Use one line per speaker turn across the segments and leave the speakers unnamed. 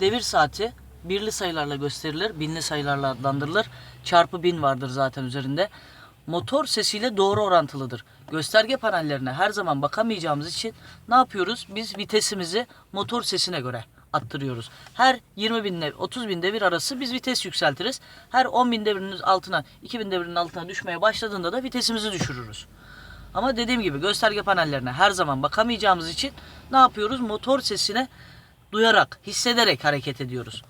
Devir saati birli sayılarla gösterilir, binli sayılarla adlandırılır. Çarpı bin vardır zaten üzerinde. Motor sesiyle doğru orantılıdır. Gösterge panellerine her zaman bakamayacağımız için ne yapıyoruz? Biz vitesimizi motor sesine göre attırıyoruz. Her 20 bin dev- 30 bin devir arası biz vites yükseltiriz. Her 10 bin devirinin altına, 2000 devirinin altına düşmeye başladığında da vitesimizi düşürürüz. Ama dediğim gibi gösterge panellerine her zaman bakamayacağımız için ne yapıyoruz? Motor sesine duyarak, hissederek hareket ediyoruz.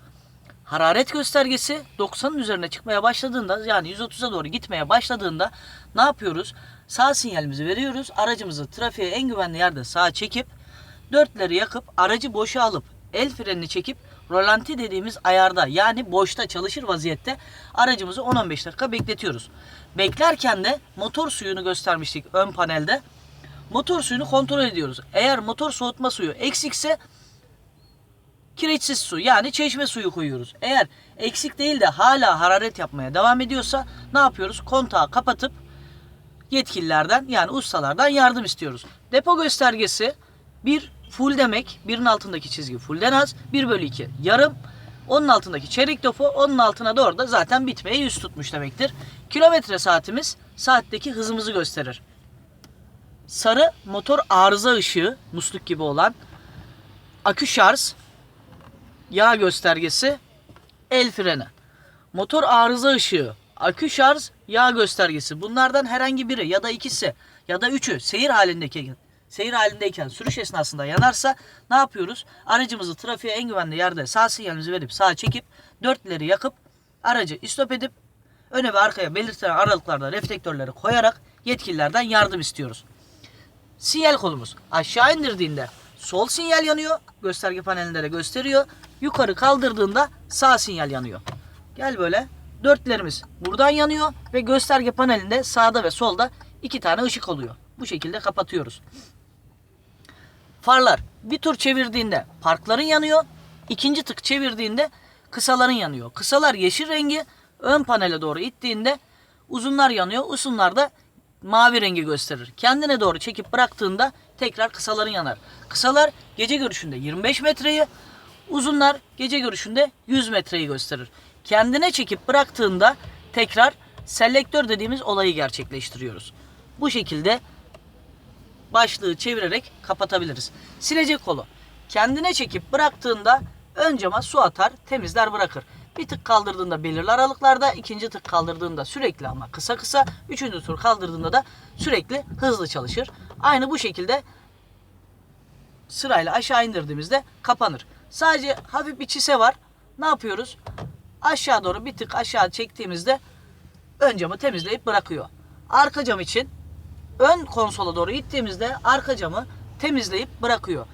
Hararet göstergesi 90'ın üzerine çıkmaya başladığında yani 130'a doğru gitmeye başladığında ne yapıyoruz? Sağ sinyalimizi veriyoruz. Aracımızı trafiğe en güvenli yerde sağa çekip dörtleri yakıp aracı boşa alıp el frenini çekip rolanti dediğimiz ayarda yani boşta çalışır vaziyette aracımızı 10-15 dakika bekletiyoruz. Beklerken de motor suyunu göstermiştik ön panelde. Motor suyunu kontrol ediyoruz. Eğer motor soğutma suyu eksikse kireçsiz su yani çeşme suyu koyuyoruz. Eğer eksik değil de hala hararet yapmaya devam ediyorsa ne yapıyoruz? Kontağı kapatıp yetkililerden yani ustalardan yardım istiyoruz. Depo göstergesi bir full demek. Birin altındaki çizgi fullden az. 1 bölü 2 yarım. Onun altındaki çeyrek depo. Onun altına doğru da zaten bitmeye yüz tutmuş demektir. Kilometre saatimiz saatteki hızımızı gösterir. Sarı motor arıza ışığı musluk gibi olan akü şarj yağ göstergesi, el freni. Motor arıza ışığı, akü şarj, yağ göstergesi. Bunlardan herhangi biri ya da ikisi ya da üçü seyir halindeki seyir halindeyken sürüş esnasında yanarsa ne yapıyoruz? Aracımızı trafiğe en güvenli yerde sağ sinyalimizi verip sağa çekip dörtleri yakıp aracı istop edip öne ve arkaya belirtilen aralıklarda reflektörleri koyarak yetkililerden yardım istiyoruz. Sinyal kolumuz aşağı indirdiğinde sol sinyal yanıyor. Gösterge panelinde de gösteriyor. Yukarı kaldırdığında sağ sinyal yanıyor. Gel böyle. Dörtlerimiz buradan yanıyor ve gösterge panelinde sağda ve solda iki tane ışık oluyor. Bu şekilde kapatıyoruz. Farlar bir tur çevirdiğinde parkların yanıyor. ikinci tık çevirdiğinde kısaların yanıyor. Kısalar yeşil rengi ön panele doğru ittiğinde uzunlar yanıyor. Uzunlar da mavi rengi gösterir. Kendine doğru çekip bıraktığında tekrar kısaların yanar. Kısalar gece görüşünde 25 metreyi, uzunlar gece görüşünde 100 metreyi gösterir. Kendine çekip bıraktığında tekrar selektör dediğimiz olayı gerçekleştiriyoruz. Bu şekilde başlığı çevirerek kapatabiliriz. Silecek kolu. Kendine çekip bıraktığında ön cama su atar, temizler bırakır. Bir tık kaldırdığında belirli aralıklarda, ikinci tık kaldırdığında sürekli ama kısa kısa, üçüncü tur kaldırdığında da sürekli hızlı çalışır. Aynı bu şekilde sırayla aşağı indirdiğimizde kapanır. Sadece hafif bir çise var. Ne yapıyoruz? Aşağı doğru bir tık aşağı çektiğimizde ön camı temizleyip bırakıyor. Arka cam için ön konsola doğru ittiğimizde arka camı temizleyip bırakıyor.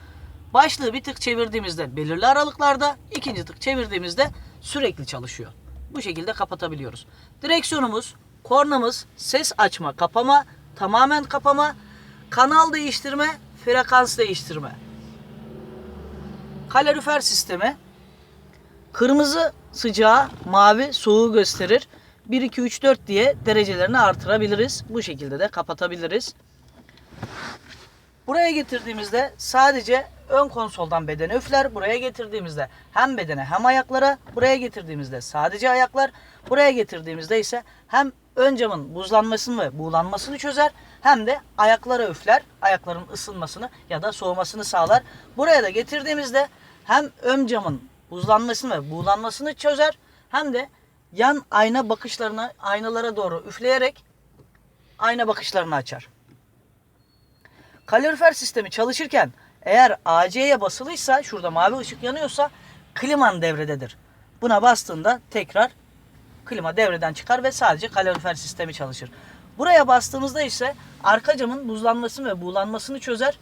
Başlığı bir tık çevirdiğimizde belirli aralıklarda, ikinci tık çevirdiğimizde sürekli çalışıyor. Bu şekilde kapatabiliyoruz. Direksiyonumuz, kornamız, ses açma, kapama, tamamen kapama, kanal değiştirme, frekans değiştirme. Kalorifer sistemi kırmızı sıcağı, mavi soğuğu gösterir. 1 2 3 4 diye derecelerini artırabiliriz. Bu şekilde de kapatabiliriz. Buraya getirdiğimizde sadece ön konsoldan bedene üfler. Buraya getirdiğimizde hem bedene hem ayaklara. Buraya getirdiğimizde sadece ayaklar. Buraya getirdiğimizde ise hem ön camın buzlanmasını ve buğulanmasını çözer hem de ayaklara üfler. Ayakların ısınmasını ya da soğumasını sağlar. Buraya da getirdiğimizde hem ön camın buzlanmasını ve buğulanmasını çözer hem de yan ayna bakışlarını aynalara doğru üfleyerek ayna bakışlarını açar. Kalorifer sistemi çalışırken eğer AC'ye basılıysa şurada mavi ışık yanıyorsa kliman devrededir. Buna bastığında tekrar klima devreden çıkar ve sadece kalorifer sistemi çalışır. Buraya bastığımızda ise arka camın buzlanmasını ve buğulanmasını çözer.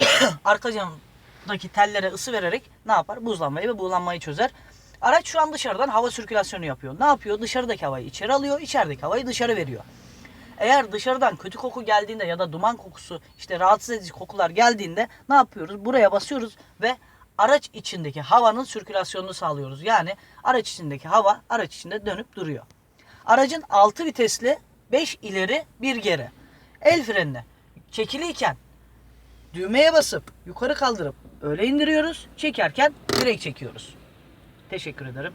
arka camdaki tellere ısı vererek ne yapar? Buzlanmayı ve buğulanmayı çözer. Araç şu an dışarıdan hava sirkülasyonu yapıyor. Ne yapıyor? Dışarıdaki havayı içeri alıyor, içerideki havayı dışarı veriyor. Eğer dışarıdan kötü koku geldiğinde ya da duman kokusu işte rahatsız edici kokular geldiğinde ne yapıyoruz? Buraya basıyoruz ve araç içindeki havanın sirkülasyonunu sağlıyoruz. Yani araç içindeki hava araç içinde dönüp duruyor. Aracın 6 vitesli 5 ileri 1 geri. El frenine çekiliyken düğmeye basıp yukarı kaldırıp Öyle indiriyoruz. Çekerken direkt çekiyoruz. Teşekkür ederim.